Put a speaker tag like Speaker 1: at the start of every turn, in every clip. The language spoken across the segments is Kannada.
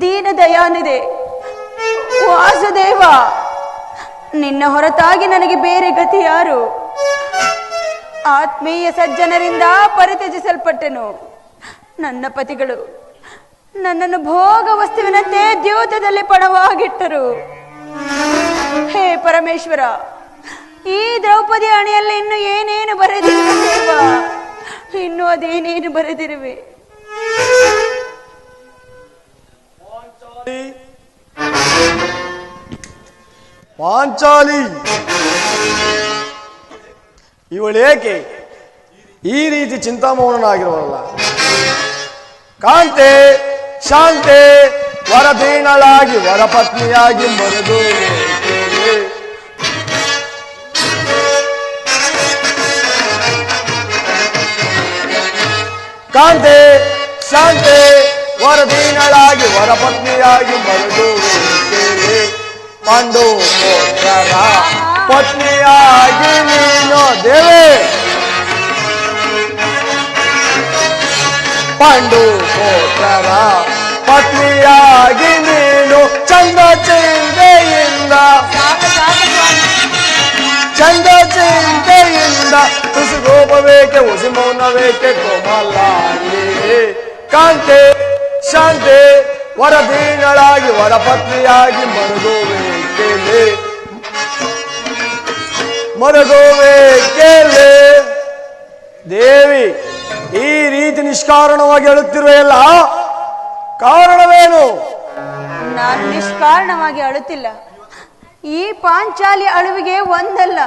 Speaker 1: ದೀನ ದಯಾನಿದೆ ವಾಸುದೇವ, ನಿನ್ನ ಹೊರತಾಗಿ ನನಗೆ ಬೇರೆ ಗತಿ ಯಾರು? ಆತ್ಮೀಯ ಸಜ್ಜನರಿಂದ ಪರಿತ್ಯಜಿಸಲ್ಪಟ್ಟನು. ನನ್ನ ಪತಿಗಳು, ನನ್ನನ್ನು ಭೋಗ ವಸ್ತುವಿನಂತೆ ದ್ಯೋತದಲ್ಲಿ ಪಣವಾಗಿಟ್ಟರು. ಹೇ ಪರಮೇಶ್ವರ, ಈ ದ್ರೌಪದಿ ಅಣೆಯಲ್ಲಿ ಇನ್ನು ಏನೇನು ಬರೆದಿರುವೆ ಇನ್ನು ಅದೇನೇನು ಬರೆದಿರುವೆ?
Speaker 2: ಪಾಂಚಾಲಿ. ಇವಳೇಕೆ ಈ ರೀತಿ ಚಿಂತಾಮೌನನಾಗಿರುವಲ್ಲ ಕಾಂತೆ ಶಾಂತೆ ವರದೀಣಳಾಗಿ ವರಪತ್ನಿಯಾಗಿ ಮರೆದು ಕಾಂತೆ ಶಾಂತೆ ವರದೀನಳಾಗಿ ವರಪತ್ನಿಯಾಗಿ ಮರೆದು ಏಕೆ? ಪಾಂಡು ಪುತ್ರರ ಪತ್ನಿಯಾಗಿ ನೀನು ದೇವೆ ಪಾಂಡು ಪುತ್ರರ ಪತ್ನಿಯಾಗಿ ನೀನು ಚಂದ ಚಿಂತೆಯಿಂದ
Speaker 1: ಸಾಕು ಸಾಕು ಸ್ವಾಮಿ
Speaker 2: ಚಂದ ಚಿಂತೆಯಿಂದ ತುಸುಗೋಪವೇಕೆ ಉಸಿ ಮೌನವೇಕೆ ಕೋಮಲಾಗಿ ಕಾಂತೆ ಶಾಂತೆ ವರದೀನಳಾಗಿ ವರಪತ್ನಿಯಾಗಿ ಮರಗೋವೇಕೆಲೆ. ಮರಗೋವೇಕೆಲೆ. ದೇವಿ, ಈ ರೀತಿ ನಿಷ್ಕಾರಣವಾಗಿ ಅಳುತ್ತಿರುವೆಯಲ್ಲ ಕಾರಣವೇನು?
Speaker 1: ನಾನು ನಿಷ್ಕಾರಣವಾಗಿ ಅಳುತ್ತಿಲ್ಲ. ಈ ಪಾಂಚಾಲಿ ಅಳುವಿಗೆ ಒಂದಲ್ಲ,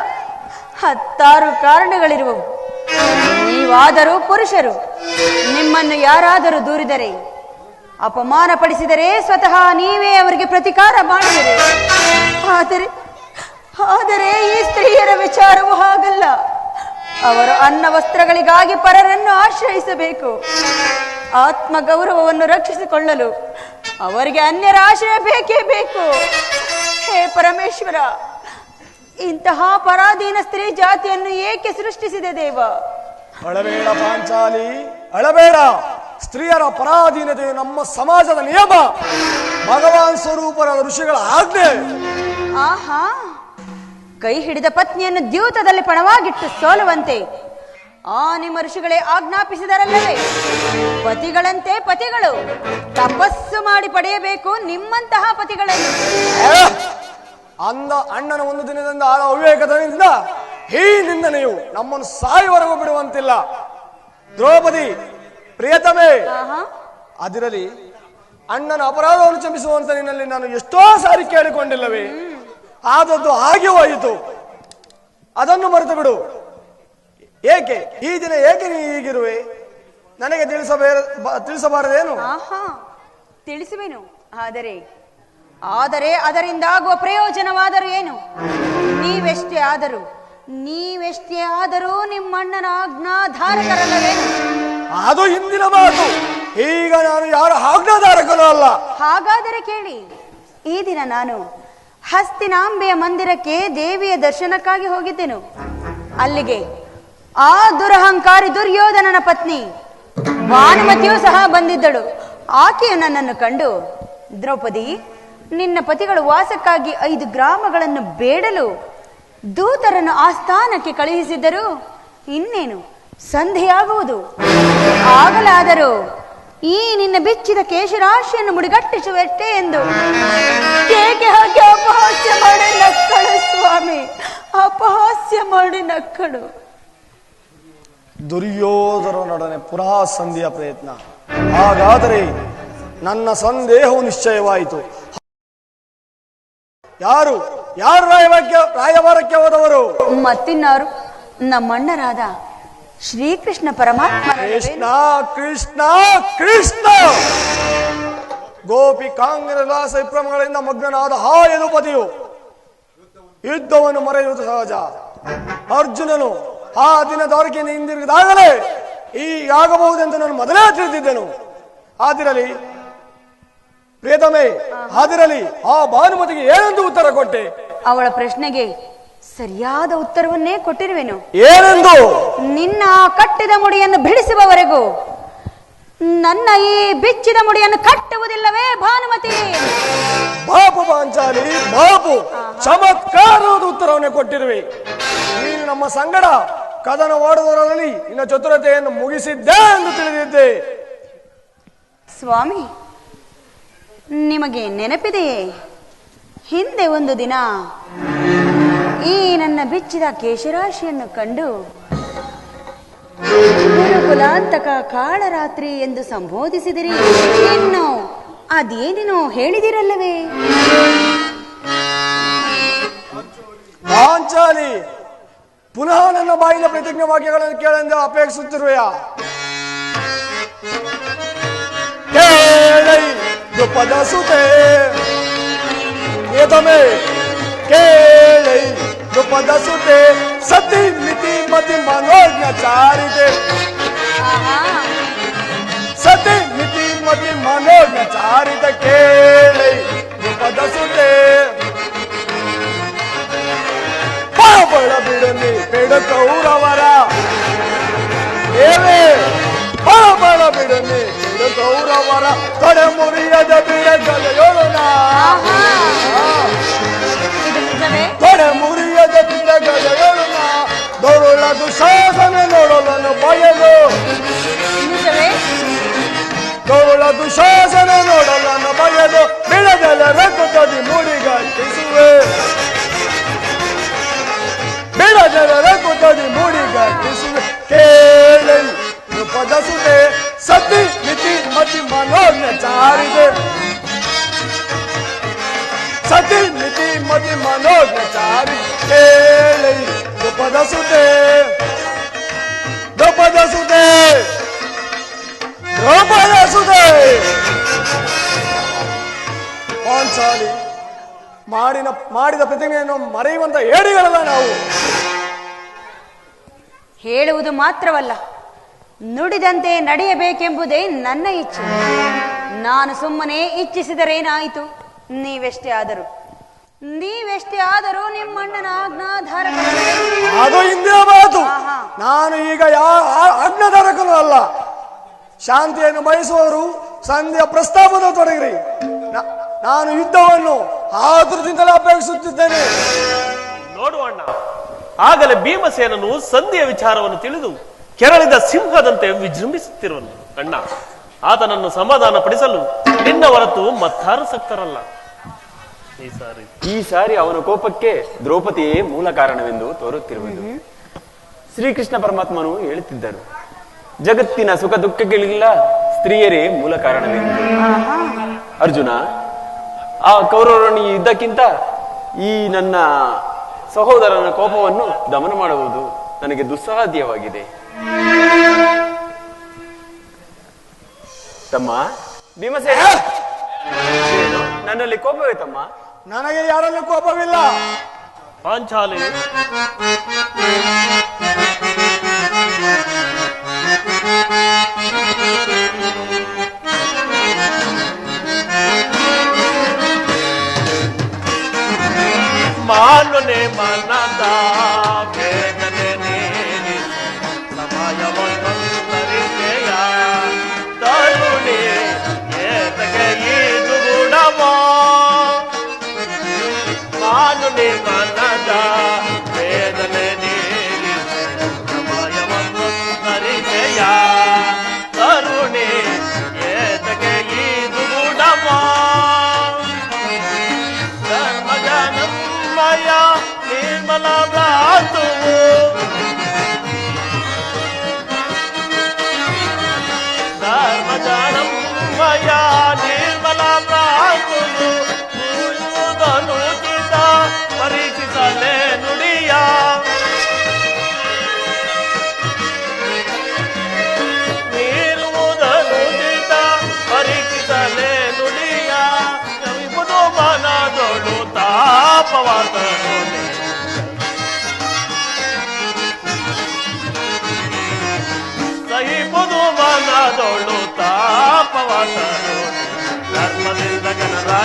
Speaker 1: ಹತ್ತಾರು ಕಾರಣಗಳಿರುವವು. ನೀವಾದರೂ ಪುರುಷರು, ನಿಮ್ಮನ್ನು ಯಾರಾದರೂ ದೂರಿದರೆ ಅಪಮಾನ ಪಡಿಸಿದರೆ ಸ್ವತಃ ನೀವೇ ಅವರಿಗೆ ಪ್ರತಿಕಾರ ಮಾಡಿದರೆ. ಆದರೆ ಆದರೆ ಈ ಸ್ತ್ರೀಯರ ವಿಚಾರವು ಹಾಗಲ್ಲ. ಅವರು ಅನ್ನ ವಸ್ತ್ರಗಳಿಗಾಗಿ ಪರರನ್ನು ಆಶ್ರಯಿಸಬೇಕು. ಆತ್ಮ ಗೌರವವನ್ನು ರಕ್ಷಿಸಿಕೊಳ್ಳಲು ಅವರಿಗೆ ಅನ್ಯರ ಆಶ್ರಯ ಬೇಕೇ ಬೇಕು. ಹೇ ಪರಮೇಶ್ವರ, ಇಂತಹ ಪರಾಧೀನ ಸ್ತ್ರೀ ಜಾತಿಯನ್ನು ಏಕೆ ಸೃಷ್ಟಿಸಿದೆ ದೇವ?
Speaker 2: ಅಳಬೇಡ ಪಾಂಚಾಲಿ, ಅಳಬೇಡ. ಸ್ತ್ರೀಯರ ಪರಾಧೀನತೆಯು ನಮ್ಮ ಸಮಾಜದ ನಿಯಮ. ಭಗವಾನ್ ಸ್ವರೂಪರಾದ ಋಷಿಗಳ ಆಜ್ಞೆ.
Speaker 1: ಆಹಾ ಕೈ ಹಿಡಿದ ಪತ್ನಿಯನ್ನು ದ್ಯೂತದಲ್ಲಿ ಪಣವಾಗಿಟ್ಟು ಸೋಲುವಂತೆ ಆ ನಿಮ್ಮ ಋಷಿಗಳೇ ಆಜ್ಞಾಪಿಸಿದರಲ್ಲವೇ? ಪತಿಗಳಂತೆ ಪತಿಗಳು ತಪಸ್ಸು ಮಾಡಿ ಪಡೆಯಬೇಕು ನಿಮ್ಮಂತಹ ಪತಿಗಳನ್ನು
Speaker 2: ಅಂದ ಅಣ್ಣನ ಒಂದು ದಿನದಿಂದ ಆದ ಅವಿವೇಕದಿಂದ ಈ ನಿಂದನೆಯು ನಮ್ಮನ್ನು ಸಾಯುವರೆಗೂ ಬಿಡುವಂತಿಲ್ಲ. ದ್ರೌಪದಿ ಪ್ರಿಯತಮೇ
Speaker 1: ಆಹಾ.
Speaker 2: ಅದಿರಲಿ ಅಣ್ಣನ ಅಪರಾಧವನ್ನು ಕ್ಷಮಿಸುವಂತ ನಿನ್ನಲ್ಲಿ ನಾನು ಎಷ್ಟೋ ಸಾರಿ ಕೇಳಿಕೊಂಡಿಲ್ಲವೇ. ಆದದ್ದು ಹಾಗೆ ಹೋಯಿತು. ಅದನ್ನು ಮರೆತು ಬಿಡು ಏಕೆ? ಈ ದಿನ ಏಕೆ ನೀ ಹೀಗಿರುವೆ? ನನಗೆ ತಿಳಿಸಬೇರ ಬ- ತಿಳಿಸಬಾರದೇನು?
Speaker 1: ಆಹಾ. ತಿಳಿಸುವೆನು. ಆದರೆ ಆದರೆ ಅದರಿಂದ ಆಗುವ ಪ್ರಯೋಜನವಾದರೂ ಏನು? ನೀವೆಷ್ಟೇ ಆದರೂ ನೀವೆಷ್ಟೇ ಆದರೂ ನಿಮ್ಮಣ್ಣನ ಆಜ್ಞಾಧಾರಕರಲ್ಲವೇನು?
Speaker 2: ಅದು ಹಿಂದಿನ ಮಾತು. ಈಗ ನಾನು ಯಾರು ಆಜ್ಞಾಧಾರಕನೂ ಅಲ್ಲ.
Speaker 1: ಹಾಗಾದರೆ ಕೇಳಿ, ಈ ದಿನ ನಾನು ಹಸ್ತಿನಾಂಬೆಯ ಮಂದಿರಕ್ಕೆ ದೇವಿಯ ದರ್ಶನಕ್ಕಾಗಿ ಹೋಗಿದ್ದೆನು. ಅಲ್ಲಿಗೆ ಆ ದುರಹಂಕಾರಿ ದುರ್ಯೋಧನನ ಪತ್ನಿ ಭಾನುಮತಿಯೂ ಸಹ ಬಂದಿದ್ದಳು. ಆಕೆಯು ನನ್ನನ್ನು ಕಂಡು, ದ್ರೌಪದಿ, ನಿನ್ನ ಪತಿಗಳು ವಾಸಕ್ಕಾಗಿ ಐದು ಗ್ರಾಮಗಳನ್ನು ಬೇಡಲು ದೂತರನ್ನು ಆ ಸ್ಥಾನಕ್ಕೆ ಕಳುಹಿಸಿದ್ದರು. ಇನ್ನೇನು? ಸಂಧೆಯಾಗುವುದು. ಆಗಲಾದರೂ ಈ ನಿನ್ನ ಬಿಚ್ಚಿದ ಕೇಶರಾಶಿಯನ್ನು ಮುಡಿಗಟ್ಟಿಸುವಷ್ಟೇ ಎಂದು. ಕೇಕೆ ಹಾಕಿ ಅಪಹಾಸ್ಯ ಮಾಡಿ ನಕ್ಕಳು ಸ್ವಾಮಿ? ಅಪಹಾಸ್ಯ ಮಾಡಿ ನಕ್ಕಳು.
Speaker 2: ದುರ್ಯೋಧನೊಡನೆ ಪುನಃ ಸಂಧಿಯ ಪ್ರಯತ್ನ. ಹಾಗಾದರೆ ನನ್ನ ಸಂದೇಹವು ನಿಶ್ಚಯವಾಯಿತು. ಯಾರು? ಯಾರು ರಾಯವಾಕ್ಯ ರಾಯಭಾರಕ್ಕೆ ಹೋದವರು?
Speaker 1: ಮತ್ತಿನ್ನಾರು? ನಮ್ಮಣ್ಣರಾದ ಶ್ರೀಕೃಷ್ಣ ಪರಮಾತ್ಮ
Speaker 2: ಕೃಷ್ಣ ಕೃಷ್ಣ ಕೃಷ್ಣ! ಗೋಪಿ ಕಾಂಗ್ರೆಸ್ ಮಗ್ನನಾದ ಹಾ ಯದುಪತಿಯು ಯುದ್ಧವನ್ನು ಮರೆಯುವುದು ಸಹಜ. ಅರ್ಜುನನು ಆ ದಿನ ದಿನದವರೆಗೆ ಹಿಂದಿರುಗಿದಾಗಲೇ ಈಗಾಗಬಹುದೆಂದು ನಾನು ಮೊದಲೇ ತಿಳಿದಿದ್ದೆನು. ಆದಿರಲಿ ಪ್ರೇತಮೇ ಆದಿರಲಿ ಆ ಭಾನುಮತಿಗೆ ಏನೆಂದು ಉತ್ತರ ಕೊಟ್ಟೆ?
Speaker 1: ಅವಳ ಪ್ರಶ್ನೆಗೆ ಸರಿಯಾದ ಉತ್ತರವನ್ನೇ ಕೊಟ್ಟಿರುವೆನು.
Speaker 2: ಏನೆಂದು?
Speaker 1: ನಿನ್ನ ಕಟ್ಟಿದ ಮುಡಿಯನ್ನು ಬಿಡಿಸುವವರೆಗೂ ನನ್ನ ಈ ಬಿಚ್ಚಿದ ಮುಡಿಯನ್ನು ಕಟ್ಟುವುದಿಲ್ಲವೇ ಭಾನುಮತಿ?
Speaker 2: ಬಾಬು ಪಾಂಚಾಲಿ ಬಾಬು ಚಮತ್ಕಾರದ ಉತ್ತರವನ್ನೇ ಕೊಟ್ಟಿರುವೆ. ನೀನು ನಮ್ಮ ಸಂಗಡ ಕದನ ಓಡುವುದರಲ್ಲಿ ನಿನ್ನ ಚತುರತೆಯನ್ನು ಮುಗಿಸಿದ್ದೆ ಎಂದು ತಿಳಿದಿದ್ದೆ.
Speaker 1: ಸ್ವಾಮಿ ನಿಮಗೆ ನೆನಪಿದೆಯೇ? ಹಿಂದೆ ಒಂದು ದಿನ ಈ ನನ್ನ ಬಿಚ್ಚಿದ ಕೇಶರಾಶಿಯನ್ನು ಕಂಡು ಗುರುಕುಲಾಂತಕ ಕಾಳರಾತ್ರಿ ಎಂದು ಸಂಬೋಧಿಸಿದಿರಿ. ಇನ್ನು ಅದೇನೇನೋ ಹೇಳಿದಿರಲ್ಲವೇ?
Speaker 2: ಪಾಂಚಾಲಿ ಪುನಃ ನನ್ನ ಬಾಯಿನ ಪ್ರತಿಜ್ಞೆ ವಾಕ್ಯಗಳನ್ನು ಕೇಳೆಂದು ಅಪೇಕ್ಷಿಸುತ್ತಿರುವೆಯ? ಕೇಳೈ ದುಪದ ಸುತೆ, ಏತಮೆ? ಕೇಳೈ ದ್ರುಪದ ಸುತೆ ಸತಿ ಮಿತಿ ಮತಿ ಮನೋಜ್ಞ ಚಾರಿತೆ
Speaker 1: ಆಹಾ
Speaker 2: ಸತಿ ಮಿತಿ ಮತಿ ಮನೋಜ್ಞ ಚಾರಿತ ಕೇಳೈ ದ್ರುಪದ ಸುತೆ ಪಾಪಳ ಬಿಡಲಿ ಬೇಡ ಕೌರವರ ಏನೇ ಪಾಪಳ ಬಿಡಲಿ ಬೇಡ ಕೌರವರ ತೊಡೆ ಮುರಿಯದ ಬಿಡಗಲೆಯೋಣ ದೊರಳದು ಶಾಸನ ನೋಡಲನ್ನು ಬಯಲು
Speaker 1: ನಿಜವೇ
Speaker 2: ದೊರಳದು ಶಾಸನ ನೋಡಲನ್ನು ಬಯಲು ಬಿಡದಲ ರಕ್ತದಿ ಮೂಡಿಗಟ್ಟಿಸುವೆ ಬಿಡದಲ ರಕ್ತದಿ ಮೂಡಿಗಟ್ಟಿಸುವೆ ಕೇಳಿ ಪದಸುತೆ ಸತಿ ಮಿತಿ ಮತಿ ಮನೋಜ್ಞ ಚಾರಿದೆ ಸತಿ ಮಿತಿ ಮತಿ ಮನೋಜ್ಞ ಚಾರಿ ಕೇಳಿ ಪದಸುತೆ ಪಾಂಚಾಲಿ ಮಾಡಿನ ಮಾಡಿದ ಪ್ರತಿಮೆಯನ್ನು ಮರೆಯುವಂತ ಏಡಿಗಳಲ್ಲ ನಾವು.
Speaker 1: ಹೇಳುವುದು ಮಾತ್ರವಲ್ಲ ನುಡಿದಂತೆ ನಡೆಯಬೇಕೆಂಬುದೇ ನನ್ನ ಇಚ್ಛೆ. ನಾನು ಸುಮ್ಮನೆ ಇಚ್ಛಿಸಿದರೇನಾಯಿತು? ನೀವೆಷ್ಟೇ ಆದರೂ. ನೀವೆಷ್ಟೇ ಆದರೂ ನಿಮ್ಮಣ್ಣನ ಆಜ್ಞಾಧಾರ
Speaker 2: ಅದು ಹಿಂದಿನ ಮಾತು. ನಾನು ಈಗ ಯಾ ಅಗ್ನಧಾರಕನು ಅಲ್ಲ. ಶಾಂತಿಯನ್ನು ಬಯಸುವವರು ಸಂಧ್ಯಾ ಪ್ರಸ್ತಾಪದ ತೊಡಗಿರಿ. ನಾನು ಯುದ್ಧವನ್ನು ಆತುರದಿಂದಲೇ ಅಪೇಕ್ಷಿಸುತ್ತಿದ್ದೇನೆ.
Speaker 3: ನೋಡುವಣ್ಣ ಆಗಲೇ ಭೀಮಸೇನನು ಸಂಧಿಯ ವಿಚಾರವನ್ನು ತಿಳಿದು ಕೆರಳಿದ ಸಿಂಹದಂತೆ ವಿಜೃಂಭಿಸುತ್ತಿರುವನು. ಅಣ್ಣ ಆತನನ್ನು ಸಮಾಧಾನ ಪಡಿಸಲು ನಿನ್ನ ಹೊರತು ಮತ್ತಾರು ಸಕ್ತರಲ್ಲ. ಈ ಸಾರಿ.
Speaker 4: ಈ ಸಾರಿ ಅವನ ಕೋಪಕ್ಕೆ ದ್ರೌಪದಿಯೇ ಮೂಲ ಕಾರಣವೆಂದು ತೋರುತ್ತಿರುವುದು. ಶ್ರೀಕೃಷ್ಣ ಪರಮಾತ್ಮನು ಹೇಳುತ್ತಿದ್ದರು ಜಗತ್ತಿನ ಸುಖ ದುಃಖಗಳಿಲ್ಲ ಸ್ತ್ರೀಯರೇ ಮೂಲ ಕಾರಣವೆಂದು. ಅರ್ಜುನ ಆ ಕೌರವರನ್ನು ಈ ಯುದ್ಧಕ್ಕಿಂತ ಈ ನನ್ನ ಸಹೋದರನ ಕೋಪವನ್ನು ದಮನ ಮಾಡುವುದು ನನಗೆ ದುಸ್ಸಾಧ್ಯವಾಗಿದೆ. ತಮ್ಮ ಭೀಮಸೇನ ನನ್ನಲ್ಲಿ ಕೋಪವೇ ತಮ್ಮ?
Speaker 2: ನನಗೆ ಯಾರಲ್ಲೂ ಕೋಪವಿಲ್ಲ.
Speaker 3: ಪಾಂಚಾಲಿ. manada.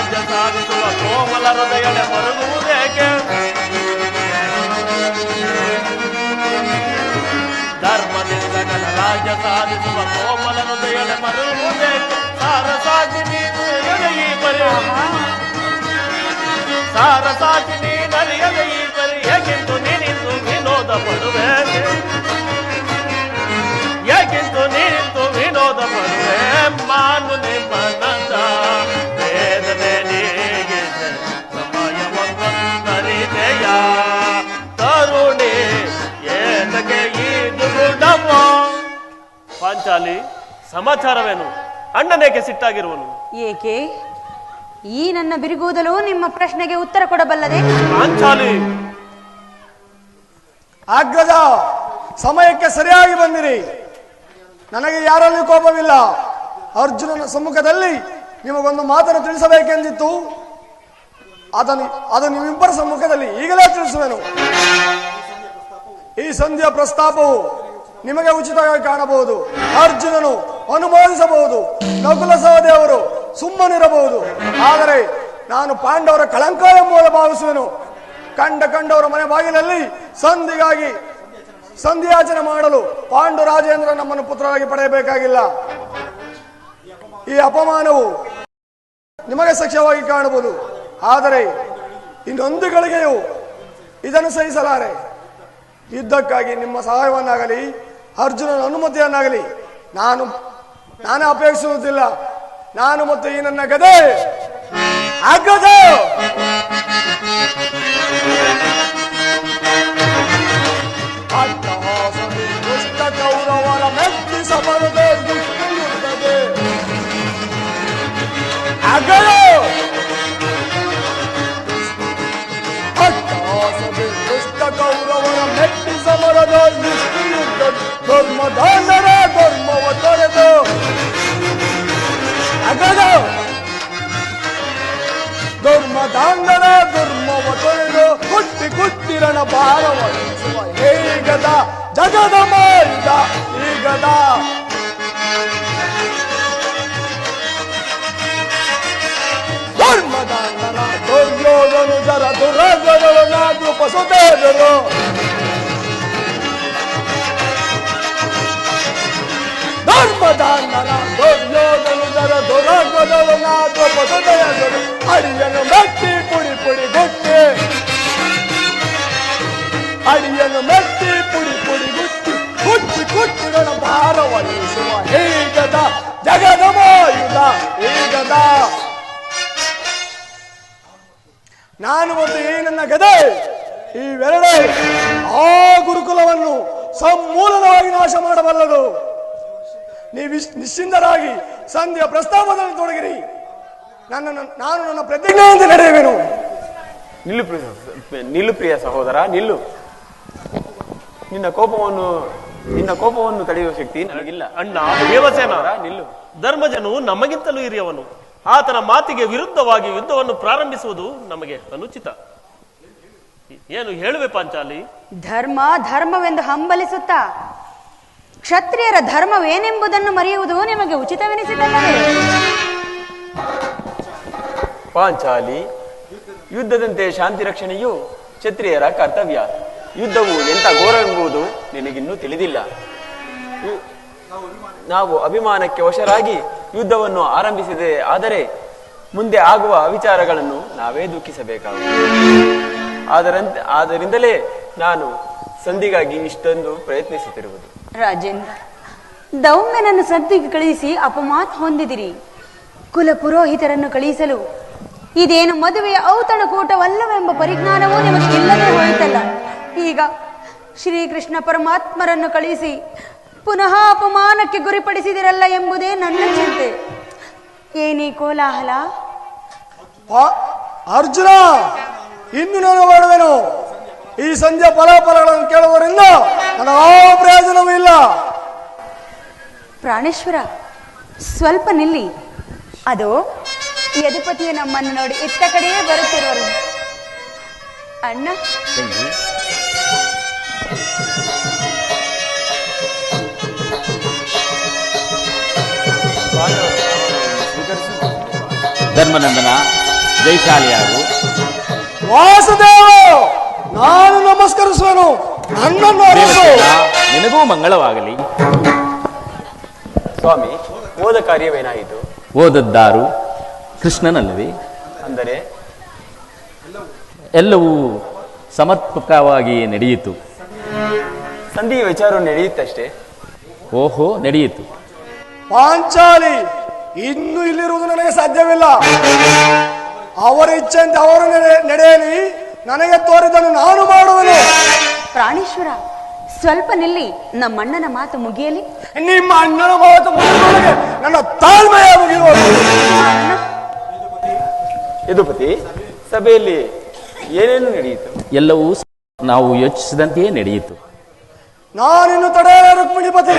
Speaker 3: ರಾಜ್ಯ ಸಾಧಿಸುವ ಕೋಮಲ ಹೃದಯಳೆ ಮರುಗುವುದೇಕೆ ಧರ್ಮದಿಂದ ಗಣ ರಾಜ್ಯ ಸಾಧಿಸುವ ಕೋಮಲ ಹೃದಯಳೆ ಮರುಗುವುದೇಕೆ ಸಾರ ಸಾಕ್ಷಿ ನೀನು ಎದೆಯಿ ಬರೆ ಸಾರ ಸಾಕ್ಷಿ ನೀನರಿಯದ ಈ ಬರಿ ಏಕೆಂದು ನೀನಿಂದು ವಿನೋದ ಪಡುವೆ ಯಾಕೆಂದು ನೀನಿಂದು ವಿನೋದ ಪಡುವೆ ಮಾನು ನಿಮ್ಮನಂದ ವೇದನೆ ಈ ಪಾಂಚಾಲಿ ಸಮಾಚಾರವೇನು? ಅಣ್ಣನೇಕೆ ಸಿಟ್ಟಾಗಿರುವನು?
Speaker 1: ಏಕೆ? ಈ ನನ್ನ ಬಿರುಗೂದಲು ನಿಮ್ಮ ಪ್ರಶ್ನೆಗೆ ಉತ್ತರ ಕೊಡಬಲ್ಲದೆ?
Speaker 3: ಪಾಂಚಾಲಿ!
Speaker 2: ಆಗ್ರದ ಸಮಯಕ್ಕೆ ಸರಿಯಾಗಿ ಬಂದಿರಿ. ನನಗೆ ಯಾರಲ್ಲಿ ಕೋಪವಿಲ್ಲ. ಅರ್ಜುನನ ಸಮ್ಮುಖದಲ್ಲಿ ನಿಮಗೊಂದು ಮಾತನ್ನು ತಿಳಿಸಬೇಕೆಂದಿತ್ತು. ಅದನ್ನು ಅದು ನಿಮ್ಮಿಬ್ಬರ ಸಮ್ಮುಖದಲ್ಲಿ ಈಗಲೇ ತಿಳಿಸುವೆನು. ಈ ಸಂಧಿಯ ಪ್ರಸ್ತಾಪವು ನಿಮಗೆ ಉಚಿತವಾಗಿ ಕಾಣಬಹುದು. ಅರ್ಜುನನು ಅನುಮೋದಿಸಬಹುದು. ನಕುಲ ಸಹದೇವರು ಸುಮ್ಮನಿರಬಹುದು. ಆದರೆ ನಾನು ಪಾಂಡವರ ಕಳಂಕ ಎಂಬುದು ಭಾವಿಸುವೆನು. ಕಂಡ ಕಂಡವರ ಮನೆ ಬಾಗಿಲಲ್ಲಿ ಸಂಧಿಗಾಗಿ ಸಂಧಿಯಾಚನೆ ಮಾಡಲು ಪಾಂಡು ರಾಜೇಂದ್ರ ನಮ್ಮನ್ನು ಪುತ್ರರಾಗಿ ಪಡೆಯಬೇಕಾಗಿಲ್ಲ. ಈ ಅಪಮಾನವು ನಿಮಗೆ ಸಖ್ಯವಾಗಿ ಕಾಣಬಹುದು. ಆದರೆ ಇನ್ನೊಂದು ಗಳಿಗೆಯು ಇದನ್ನು ಸಹಿಸಲಾರೆ. ಯುದ್ಧಕ್ಕಾಗಿ ನಿಮ್ಮ ಸಹಾಯವನ್ನಾಗಲಿ ಅರ್ಜುನನ ಅನುಮತಿಯನ್ನಾಗಲಿ ನಾನು ನಾನು ಅಪೇಕ್ಷಿಸುವುದಿಲ್ಲ. ನಾನು ಮತ್ತು ಈ ನನ್ನ ಗದೆ ಆಗದ ಜಗದ ಮಾಯುಧ ಈಗದ. ಧರ್ಮದಾಂಡನ ದುರ್ಯೋಧನು ಜರ ದುರಗಗಳು ನಾದು ಪಸುದೇವರು ಧರ್ಮದಾಂಡನ ದುರ್ಯೋಧನು ಜರ ದುರಗಗಳು ನಾದು ಪಸುದೇವರು ಅಡಿಯನು ಮಟ್ಟಿ ಪುಡಿ ಪುಡಿ ಗುಟ್ಟಿ. ಅಡಿಯನು ಮೆಟ್ಟಿ, ಪುಡಿ ಪುಡಿ ಗುಟ್ಟಿ ಗುಟ್ಟಿ ಗುಟ್ಟಿಗಳ ಭಾರವಹಿಸುವ ಹೀಗದ ಜಗದ ಮಾಯುಧ ಈಗದ ನಾನು ಒಂದು ಈ ನನ್ನ ಗದೆ, ಇವೆರಡೇ ಆ ಗುರುಕುಲವನ್ನು ಸಮೂಲವಾಗಿ ನಾಶ ಮಾಡಬಲ್ಲದು. ನೀವು ನಿಶ್ಚಿಂತರಾಗಿ ಸಂಧ್ಯಾ ಪ್ರಸ್ತಾಪದಲ್ಲಿ ತೊಡಗಿರಿ. ನನ್ನ ನಾನು ನನ್ನ ಪ್ರತಿಜ್ಞೆಯಿಂದ ನಡೆಯುವೆನು.
Speaker 4: ನಿಲ್ಲು ಪ್ರಿಯ ನಿಲ್ಲು ಪ್ರಿಯ ಸಹೋದರ, ನಿಲ್ಲು. ನಿನ್ನ ಕೋಪವನ್ನು ನಿನ್ನ ಕೋಪವನ್ನು ತಡೆಯುವ ಶಕ್ತಿ ನನಗಿಲ್ಲ.
Speaker 3: ಅಣ್ಣ ದೇವಸೇನ
Speaker 4: ನಿಲ್ಲು.
Speaker 3: ಧರ್ಮಜನು ನಮಗಿಂತಲೂ ಹಿರಿಯವನು. ಆತನ ಮಾತಿಗೆ ವಿರುದ್ಧವಾಗಿ ಯುದ್ಧವನ್ನು ಪ್ರಾರಂಭಿಸುವುದು ನಮಗೆ ಅನುಚಿತ. ಏನು ಹೇಳುವೆ ಪಾಂಚಾಲಿ?
Speaker 1: ಧರ್ಮ ಧರ್ಮವೆಂದು ಹಂಬಲಿಸುತ್ತಾ ಕ್ಷತ್ರಿಯರ ಧರ್ಮವೇನೆಂಬುದನ್ನು ಮರೆಯುವುದು ನಿಮಗೆ ಉಚಿತವೆನಿಸಿದಲ್ಲವೇ
Speaker 4: ಪಾಂಚಾಲಿ ಯುದ್ಧದಂತೆ ಶಾಂತಿ ರಕ್ಷಣೆಯು ಕ್ಷತ್ರಿಯರ ಕರ್ತವ್ಯ. ಯುದ್ಧವು ಎಂತ ಘೋರವೆಂಬುದು ನಿನಗಿನ್ನೂ ತಿಳಿದಿಲ್ಲ. ನಾವು ಅಭಿಮಾನಕ್ಕೆ ವಶರಾಗಿ ಯುದ್ಧವನ್ನು ಆರಂಭಿಸಿದೆ, ಆದರೆ ಮುಂದೆ ಆಗುವ ವಿಚಾರಗಳನ್ನು ನಾವೇ ದುಃಖಿಸಬೇಕಾಗುತ್ತದೆ ಆದರಂತೆ ಆದ್ದರಿಂದಲೇ ನಾನು ಸಂಧಿಗಾಗಿ ಇಷ್ಟೊಂದು ಪ್ರಯತ್ನಿಸುತ್ತಿರುವುದು.
Speaker 1: ರಾಜೇಂದ್ರ, ದೌಮ್ಯನನ್ನು ಸಂಧಿಗೆ ಕಳುಹಿಸಿ ಅಪಮಾನ ಹೊಂದಿದಿರಿ. ಕುಲ ಪುರೋಹಿತರನ್ನು ಕಳುಹಿಸಲು ಇದೇನು ಮದುವೆಯ ಔತಣಕೂಟವಲ್ಲವೆಂಬ ಪರಿಜ್ಞಾನವೂ ನಿಮಗೆ ಇಲ್ಲದೆ ಹೋಯಿತಲ್ಲ. ಈಗ ಶ್ರೀಕೃಷ್ಣ ಪರಮಾತ್ಮರನ್ನು ಕಳಿಸಿ ಪುನಃ ಅಪಮಾನಕ್ಕೆ ಗುರಿಪಡಿಸಿದಿರಲ್ಲ ಎಂಬುದೇ ನನ್ನ ಚಿಂತೆ. ಏನೀ ಕೋಲಾಹಲ?
Speaker 2: ಅರ್ಜುನ ಇನ್ನು ನಾನು ಮಾಡುವೆನು. ಈ ಸಂಜೆ ಫಲಾಫಲಗಳನ್ನು ಕೇಳುವರಿಂದ ಯಾವ ಪ್ರಯೋಜನವೂ ಇಲ್ಲ.
Speaker 1: ಪ್ರಾಣೇಶ್ವರ ಸ್ವಲ್ಪ ನಿಲ್ಲಿ. ಅದು ಈ ನಮ್ಮನ್ನು ನೋಡಿ ಇತ್ತ ಕಡೆಯೇ ಬರುತ್ತಿರುವರು. ಅಣ್ಣ?
Speaker 5: ಧರ್ಮನಂದನ ಅವರು
Speaker 2: ವಾಸುದೇವ ನಾನು ನಮಸ್ಕರಿಸುವನು.
Speaker 5: ನಿನಗೂ ಮಂಗಳವಾಗಲಿ.
Speaker 4: ಸ್ವಾಮಿ ಓದ ಕಾರ್ಯವೇನಾಯಿತು?
Speaker 5: ಓದದ್ದಾರು. ಕೃಷ್ಣನಲ್ಲವೇ?
Speaker 4: ಅಂದರೆ?
Speaker 5: ಎಲ್ಲವೂ ಸಮರ್ಪಕವಾಗಿ ನಡೆಯಿತು.
Speaker 4: ಸಂಧಿ ವಿಚಾರ ನಡೆಯುತ್ತಷ್ಟೇ.
Speaker 5: ಓಹೋ ನಡೆಯಿತು.
Speaker 2: ಪಾಂಚಾಲಿ ಇನ್ನು ಇಲ್ಲಿರುವುದು ನನಗೆ ಸಾಧ್ಯವಿಲ್ಲ. ಅವರ ಇಚ್ಛೆಯಂತೆ ಅವರು ನಡೆ- ನಡೆಯಲಿ ನನಗೆ ತೋರಿದನ್ನು ನಾನು ಮಾಡುವನು.
Speaker 1: ಪ್ರಾಣೇಶ್ವರ ಸ್ವಲ್ಪ ನಿಲ್ಲಿ ನಮ್ಮಣ್ಣನ ಮಾತು ಮುಗಿಯಲಿ.
Speaker 2: ನಿಮ್ಮ ಅಣ್ಣನ ಮಾತು ಮುಗಿಯುವ ನನ್ನ ತಾಳ್ಮೆಯ ಮುಗಿಯುವುದು.
Speaker 1: ಅಣ್ಣ
Speaker 4: ಯದುಪತಿ ಸಭೆಯಲ್ಲಿ ಏನೇನು ನಡೆಯಿತು?
Speaker 5: ಎಲ್ಲವೂ ನಾವು ಯೋಚಿಸಿದಂತೆಯೇ ನಡೆಯಿತು.
Speaker 2: ನಾನಿನ್ನು ತಡೆ ರುಕ್ಮಿಣಿಪತಿ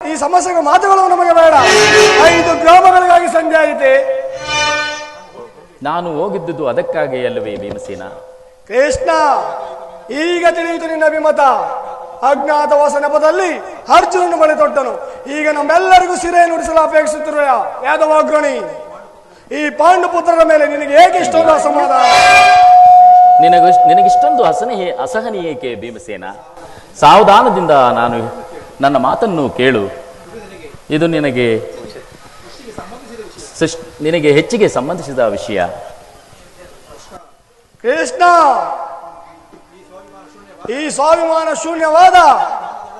Speaker 2: ಈ ಸಮಸ್ಯೆಗೆ ಮಾತುಗಳು ನಮಗೆ ಬೇಡ. ಐದು ಗ್ರಾಮಗಳಿಗಾಗಿ ಸಂಧಿ ಆಯಿತೆ.
Speaker 5: ನಾನು ಹೋಗಿದ್ದುದು ಅದಕ್ಕಾಗಿ ಅಲ್ಲವೇ ಭೀಮಸೇನ?
Speaker 2: ಕೃಷ್ಣ ಈಗ ತಿಳಿಯಿತು ನಿನ್ನ ಅಭಿಮತ. ಅಜ್ಞಾತವಾಸ ನೆಪದಲ್ಲಿ ಅರ್ಜುನನು ಬಳಿ ತೊಟ್ಟನು ಈಗ ನಮ್ಮೆಲ್ಲರಿಗೂ ಸಿರೆ ನುಡಿಸಲು ಅಪೇಕ್ಷಿಸಿರುವ ಯಾದವಾಗ್ರಣಿ ಈ ಪಾಂಡುಪುತ್ರರ ಮೇಲೆ ನಿನಗೆ ಹೇಗೆ ಇಷ್ಟೊಂದು ಅಸಮಾಧಾನ?
Speaker 5: ನಿನಗ ನಿನಗಿಷ್ಟೊಂದು ಅಸಹನೆ ಅಸಹನೀಯ ಏಕೆ ಭೀಮಸೇನ? ಸಾವಧಾನದಿಂದ ನಾನು ನನ್ನ ಮಾತನ್ನು ಕೇಳು. ಇದು ನಿನಗೆ ನಿನಗೆ ಹೆಚ್ಚಿಗೆ ಸಂಬಂಧಿಸಿದ ವಿಷಯ.
Speaker 2: ಕೃಷ್ಣ! ಈ ಸ್ವಾಭಿಮಾನ ಶೂನ್ಯವಾದ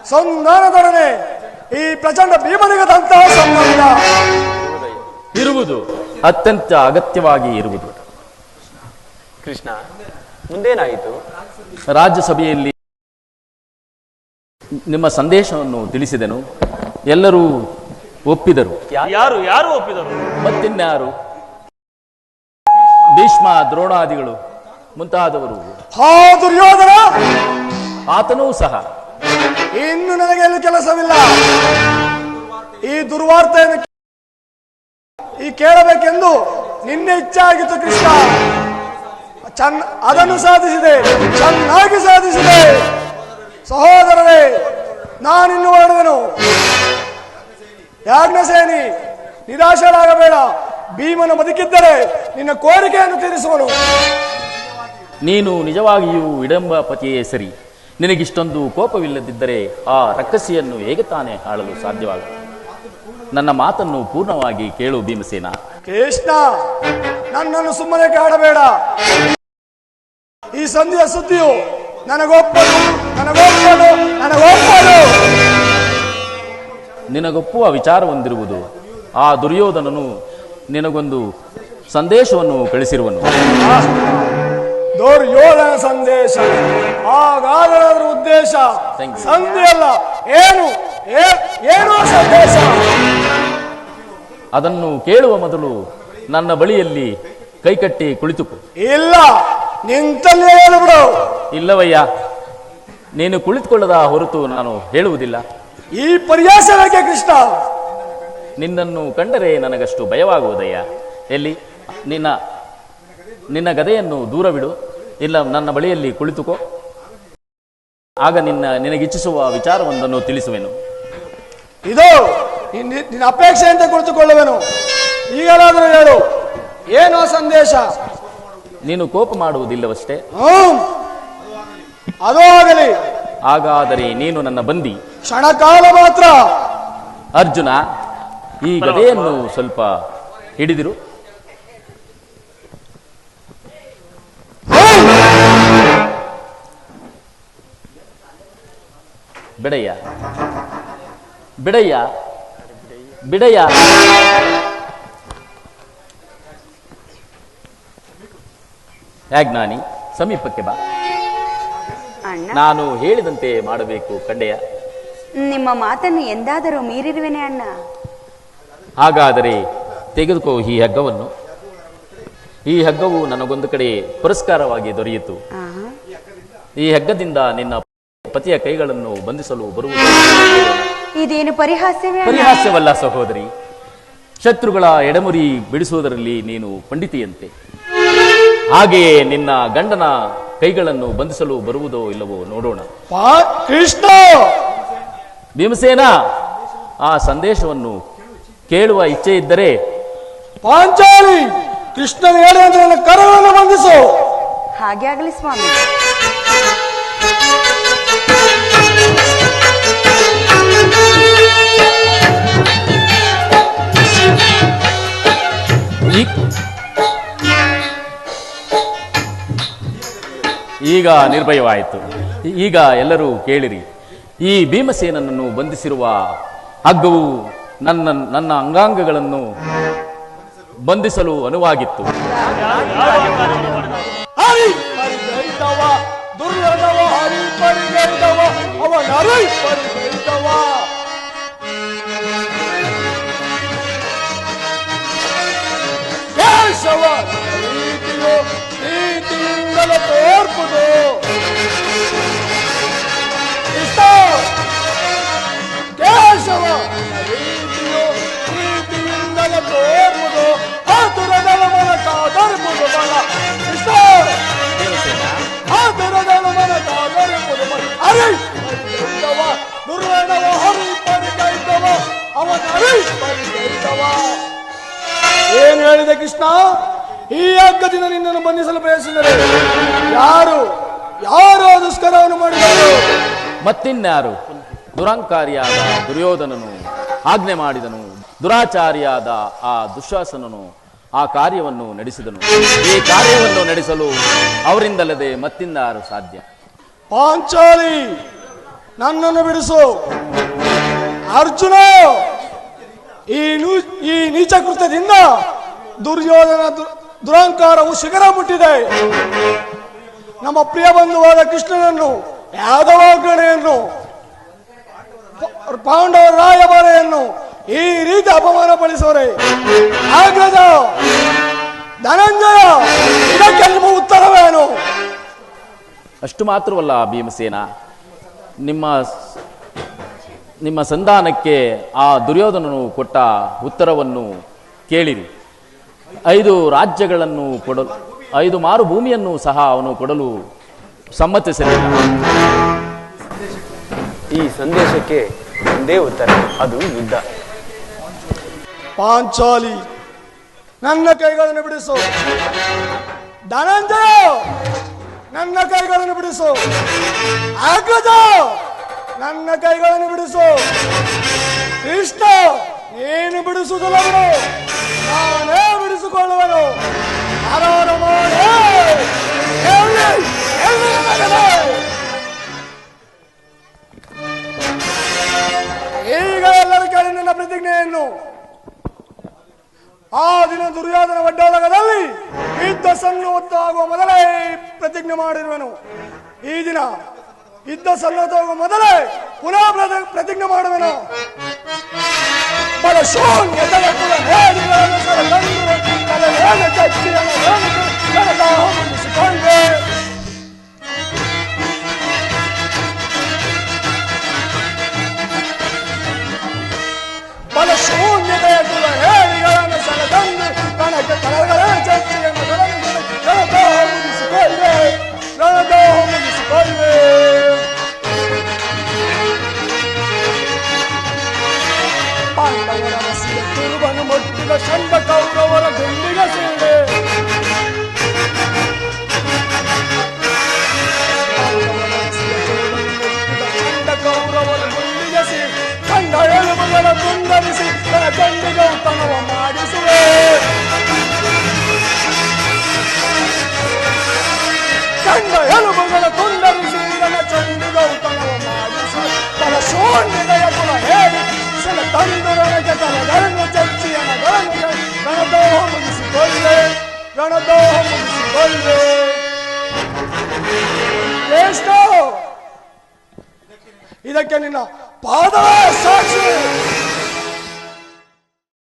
Speaker 2: ಸಂಧಾನದೊಡನೆ ಈ ಪ್ರಚಂಡ ಭೀಮನಿಗದಂತಹ ಸಂಬಂಧ
Speaker 5: ಇರುವುದು ಅತ್ಯಂತ ಅಗತ್ಯವಾಗಿ ಇರುವುದು.
Speaker 4: ಕೃಷ್ಣ ಮುಂದೇನಾಯಿತು?
Speaker 5: ರಾಜ್ಯಸಭೆಯಲ್ಲಿ ನಿಮ್ಮ ಸಂದೇಶವನ್ನು ತಿಳಿಸಿದೆನು. ಎಲ್ಲರೂ ಒಪ್ಪಿದರು.
Speaker 3: ಯಾರು ಯಾರು ಒಪ್ಪಿದರು?
Speaker 5: ಮತ್ತಿನ್ಯಾರು? ಭೀಷ್ಮ ದ್ರೋಣಾದಿಗಳು. ಮುಂತಾದವರು.
Speaker 2: ಹಾ ದುರ್ಯೋಧನ
Speaker 5: ಆತನೂ ಸಹ.
Speaker 2: ಇನ್ನು ನನಗೆ ಎಲ್ಲೂ ಕೆಲಸವಿಲ್ಲ. ಈ ದುರ್ವಾರ್ತೆಯನ್ನು ಈ ಕೇಳಬೇಕೆಂದು ನಿನ್ನೆ ಇಚ್ಛೆ ಆಗಿತ್ತು ಕೃಷ್ಣ. ಚನ್ನ ಅದನ್ನು ಸಾಧಿಸಿದೆ. ಚೆನ್ನಾಗಿ ಸಾಧಿಸಿದೆ. ಸಹೋದರರೇ ನಾನಿನ್ನು ಹೊರಡುವೆನು. ಯಾಜ್ಞಸೇನಿ ನಿರಾಶರಾಗಬೇಡ ಭೀಮನ ಬದುಕಿದ್ದರೆ ನಿನ್ನ ಕೋರಿಕೆಯನ್ನು ತೀರಿಸುವನು.
Speaker 5: ನೀನು ನಿಜವಾಗಿಯೂ ವಿಡಂಬ ಪತಿಯೇ ಸರಿ. ನಿನಗಿಷ್ಟೊಂದು ಕೋಪವಿಲ್ಲದಿದ್ದರೆ ಆ ರಕ್ಕಸಿಯನ್ನು ಹೇಗೆ ತಾನೇ ಆಳಲು ಸಾಧ್ಯವಾಗ? ನನ್ನ ಮಾತನ್ನು ಪೂರ್ಣವಾಗಿ ಕೇಳು ಭೀಮಸೇನ.
Speaker 2: ಕೃಷ್ಣ ನನ್ನನ್ನು ಸುಮ್ಮನೆ ಕಾಡಬೇಡ. ಈ ಸಂಧಿಯ ಸುದ್ದಿಯು ನನಗೊಪ್ಪದು ನನಗೊಪ್ಪದು ನನಗೊಪ್ಪದು.
Speaker 5: ನಿನಗೊಪ್ಪುವ ವಿಚಾರ ಹೊಂದಿರುವುದು ಆ ದುರ್ಯೋಧನನು ನಿನಗೊಂದು ಸಂದೇಶವನ್ನು ಕಳಿಸಿರುವನು.
Speaker 2: ದುರ್ಯೋಧನ ಸಂದೇಶ. ಹಾಗಾದ್ರೆ ಅದ್ರ ಉದ್ದೇಶ. ಸಂಧಿ ಅಲ್ಲ. ಏನು? ಏನು ಸಂದೇಶ.
Speaker 5: ಅದನ್ನು ಕೇಳುವ ಮೊದಲು ನನ್ನ ಬಳಿಯಲ್ಲಿ ಕೈಕಟ್ಟಿ ಕುಳಿತುಕೋ.
Speaker 2: ಇಲ್ಲ. ನಿಂತಲ್ಲೇ ಹೇಳಿಬಿಡು
Speaker 5: ಇಲ್ಲವಯ್ಯ ನೀನು ಕುಳಿತುಕೊಳ್ಳದ ಹೊರತು ನಾನು ಹೇಳುವುದಿಲ್ಲ.
Speaker 2: ಈ ಪರ್ಯಾಸ ಬೇಕೆ ಕೃಷ್ಣ?
Speaker 5: ನಿನ್ನನ್ನು ಕಂಡರೆ ನನಗಷ್ಟು ಭಯವಾಗುವುದಯ್ಯ. ಎಲ್ಲಿ? ನಿನ್ನ ನಿನ್ನ ಗದೆಯನ್ನು ದೂರ ಬಿಡು. ಇಲ್ಲ ನನ್ನ ಬಳಿಯಲ್ಲಿ ಕುಳಿತುಕೋ. ಆಗ ನಿನ್ನ ನಿನಗಿಚ್ಛಿಸುವ ವಿಚಾರವೊಂದನ್ನು ತಿಳಿಸುವೆನು.
Speaker 2: ಇದು ನಿನ್ನ ಅಪೇಕ್ಷೆಯಂತೆ ಕುಳಿತುಕೊಳ್ಳುವೆನು. ಈಗಲಾದರೂ ಹೇಳು ಏನು ಸಂದೇಶ?
Speaker 5: ನೀನು ಕೋಪ ಮಾಡುವುದಿಲ್ಲವಷ್ಟೇ.
Speaker 2: ಅದು ಆಗಲಿ.
Speaker 5: ಹಾಗಾದರೆ ನೀನು ನನ್ನ ಬಂದಿ.
Speaker 2: ಕ್ಷಣಕಾಲ ಮಾತ್ರ.
Speaker 5: ಅರ್ಜುನ ಈ ಗದೆಯನ್ನು ಸ್ವಲ್ಪ ಹಿಡಿದಿರು. ಬಿಡಯ್ಯ. ಬಿಡಯ್ಯ. ಬಿಡಯ್ಯ. ಯಾಜ್ಞಾನಿ ಸಮೀಪಕ್ಕೆ ಬಾ. ನಾನು ಹೇಳಿದಂತೆ ಮಾಡಬೇಕು ಕಂಡೆಯ.
Speaker 1: ನಿಮ್ಮ ಮಾತನ್ನು ಎಂದಾದರೂ ಮೀರಿರುವೆನೆ ಅಣ್ಣ.
Speaker 5: ಹಾಗಾದರೆ ತೆಗೆದುಕೋ ಈ ಹಗ್ಗವನ್ನು. ಈ ಹಗ್ಗವು ನನಗೊಂದು ಕಡೆ ಪುರಸ್ಕಾರವಾಗಿ ದೊರೆಯಿತು. ಈ ಹಗ್ಗದಿಂದ ನಿನ್ನ ಪತಿಯ ಕೈಗಳನ್ನು ಬಂಧಿಸಲು ಬರುವುದು
Speaker 1: ಇದೇನು ಪರಿಹಾಸ್ಯವೇ
Speaker 5: ಪರಿಹಾಸ್ಯವಲ್ಲ ಸಹೋದರಿ. ಶತ್ರುಗಳ ಎಡಮುರಿ ಬಿಡಿಸುವುದರಲ್ಲಿ ನೀನು ಪಂಡಿತಿಯಂತೆ. ಹಾಗೆಯೇ ನಿನ್ನ ಗಂಡನ ಕೈಗಳನ್ನು ಬಂಧಿಸಲು ಬರುವುದೋ ಇಲ್ಲವೋ ನೋಡೋಣ.
Speaker 2: ಪಾ- ಕೃಷ್ಣ!
Speaker 5: ಭೀಮಸೇನ ಆ ಸಂದೇಶವನ್ನು ಕೇಳುವ ಇಚ್ಛೆ ಇದ್ದರೆ
Speaker 2: ಪಾಂಚಾಲಿ ಕೃಷ್ಣನ ಹೇಳಿ ಅಂದ್ರೆ ಕರವನ್ನು ಬಂಧಿಸು.
Speaker 1: ಹಾಗೆ ಆಗಲಿ ಸ್ವಾಮಿ.
Speaker 5: ಈ- ಈಗ ನಿರ್ಭಯವಾಯಿತು. ಈಗ ಎಲ್ಲರೂ ಕೇಳಿರಿ. ಈ ಭೀಮಸೇನನನ್ನು ಬಂಧಿಸಿರುವ ಹಗ್ಗವು ನನ್ನ ನನ್ನ ಅಂಗಾಂಗಗಳನ್ನು ಬಂಧಿಸಲು ಅನುವಾಗಿತ್ತು.
Speaker 2: ಹರಿ ಕೇಶವ ಪ್ರೀತಿಯು ಪ್ರೀತಿಯಿಂದಲೇ ತೋರ್ಪುದು ಇಷ್ಟ ಕೇಶವ ಪ್ರೀತಿಯು ಪ್ರೀತಿಯಿಂದಲೇ ತೋರ್ಪುದು ಆತುರದಳ ಮನ ಕಾದರ್ಪುದು ಬಲ ಇಷ್ಟ ಆತುರದಳ ಮನ ಕಾದರ್ಪುದು ಬಲ ಹರಿ ಪರಿಗೈತವ ದುರ್ಯೋಧವ ಹರಿ ಪರಿಗೈತವ ಅವನ ಹರಿ ಪರಿಗೈತವ ಏನು ಹೇಳಿದೆ ಕೃಷ್ಣ? ಈ ಹಗ್ಗದಿಂದ ನಿನ್ನನ್ನು ಬಂಧಿಸಲು ಬಯಸಿದರೆ ಯಾರು ಯಾರು ದುಷ್ಕರವನ್ನು ಮಾಡಿದರು
Speaker 5: ಮತ್ತಿನ್ಯಾರು? ದುರಂಕಾರಿಯಾದ ದುರ್ಯೋಧನನು ಆಜ್ಞೆ ಮಾಡಿದನು ದುರಾಚಾರಿಯಾದ ಆ ದುಶ್ವಾಸನನು ಆ ಕಾರ್ಯವನ್ನು ನಡೆಸಿದನು. ಈ ಕಾರ್ಯವನ್ನು ನಡೆಸಲು ಅವರಿಂದಲ್ಲದೆ ಮತ್ತಿನ್ಯಾರು ಸಾಧ್ಯ?
Speaker 2: ಪಾಂಚಾಲಿ ನನ್ನನ್ನು ಬಿಡಿಸು. ಅರ್ಜುನ! ಈ ನೀಚ ಕೃತ್ಯದಿಂದ ದುರ್ಯೋಧನ ದುರಂಕಾರವು ಶಿಖರ ಮುಟ್ಟಿದೆ. ನಮ್ಮ ಪ್ರಿಯ ಬಂಧುವಾದ ಕೃಷ್ಣನನ್ನು ಗಣೆಯನ್ನು, ಪಾಂಡವ ರಾಯಭಾರೆಯನ್ನು ಈ ರೀತಿ ಅಪಮಾನ ಪಡಿಸೋರೆ ಆಗ್ರಜ ಧನಂಜಯ, ಇದಕ್ಕೆ ಉತ್ತರವೇನು?
Speaker 5: ಅಷ್ಟು ಮಾತ್ರವಲ್ಲ ಭೀಮಸೇನ, ನಿಮ್ಮ ನಿಮ್ಮ ಸಂಧಾನಕ್ಕೆ ಆ ದುರ್ಯೋಧನನು ಕೊಟ್ಟ ಉತ್ತರವನ್ನು ಕೇಳಿರಿ. ಐದು ರಾಜ್ಯಗಳನ್ನು ಕೊಡಲು ಐದು ಮಾರು ಭೂಮಿಯನ್ನು ಸಹ ಅವನು ಕೊಡಲು ಸಮ್ಮತಿಸಲಿಲ್ಲ
Speaker 4: ಈ ಸಂದೇಶಕ್ಕೆ ಒಂದೇ ಉತ್ತರ ಅದು ಯುದ್ಧ.
Speaker 2: ಪಾಂಚಾಲಿ ನನ್ನ ಕೈಗಳನ್ನು ಬಿಡಿಸು. ಧನಂಜಯ ನನ್ನ ಕೈಗಳನ್ನು ಬಿಡಿಸು. ಅಗ್ರಜ ನನ್ನ ಕೈಗಳನ್ನು ಬಿಡಿಸು. ಇಷ್ಟ, ನೀನು ಬಿಡಿಸುವುದಿಲ್ಲ ಬಿಡು. ನಾನೇ ಬಿಡಿಸಿಕೊಳ್ಳುವನು? ಈಗ ಎಲ್ಲರೂ ಕೇಳಿ ನನ್ನ ಪ್ರತಿಜ್ಞೆಯನ್ನು. ಆ ದಿನ ದುರ್ಯೋಧನ ಒಡ್ಡೋಲಗದಲ್ಲಿ ಯುದ್ಧ ಸನ್ನುವತ್ತು ಆಗುವ ಮೊದಲೇ ಪ್ರತಿಜ್ಞೆ ಮಾಡಿರುವನು. ಈ ದಿನ ಯುದ್ಧ ಸನ್ನದ್ಧ ಆಗುವ ಮೊದಲೇ ಪುನಃ ಪ್ರತಿ- ಪ್ರತಿಜ್ಞೆ ಮಾಡುವೆನು ಬಲ ಶೂನ್ಯತೆಯ ಕುಲ ಹೇಡಿಗಳನ್ನು ಸೆಳೆತಂದು ತಲೆಮೇಲೆ ಚಚ್ಚಿಯನ್ನು ಎಳೆದು ನೆಲದಾಹ ಮುಗಿಸಿಕೊಂಡೆ. ಬಲ ಶೂನ್ಯತೆಯ ರಣದಾಹ ಮುಗಿಸಿಕೊಂಡೆ ಪಾಂಡವರ ಹಸಿಯ ತಿರುವನ್ನು ಮುಟ್ಟಿದ ಚಂಡ ಕೌರವರ ಗುಂಡಿಗೆ ಸೇರೆ ಪಾಂಡವರ ಹಸಿಯ ತಿರುವನ್ನು ಮುಟ್ಟಿದ ಚಂಡ ಕೌರವರ ಗುಂಡಿಗೆ ಸೇರಿ ಕಂಡ ಎಲುಬುಗಳ ತುಂಡರಿಸಿ ತನ್ನ ಚಂಡಿಗೆ ಉತ್ತಮವ ಮಾಡಿಸುವೆ ಕಂಡ ಎಲುಬುಗಳ ತುಂಡರಿಸಿ ತನ್ನ ಚಂಡಿಗೆ ಉತ್ತಮವ ಮಾಡಿಸುವೆ ತನ್ನ ಶೂನ್ಯತೆಯ ಕುಲ ಹೇಳಿ ಸಲ ತಂದು ನನಗೆ ತನಗಳನ್ನು ಚಚ್ಚಿ ನನಗಳನ್ನು ರಣದೋಹ ಮುಗಿಸಿಕೊಳ್ಳೆ. ರಣದೋಹ ಮುಗಿಸಿಕೊಳ್ಳೆ. ಶ್ರೇಷ್ಠ ಇದಕ್ಕೆ ನಿನ್ನ ಪಾದ ಸಾಕ್ಷಿ.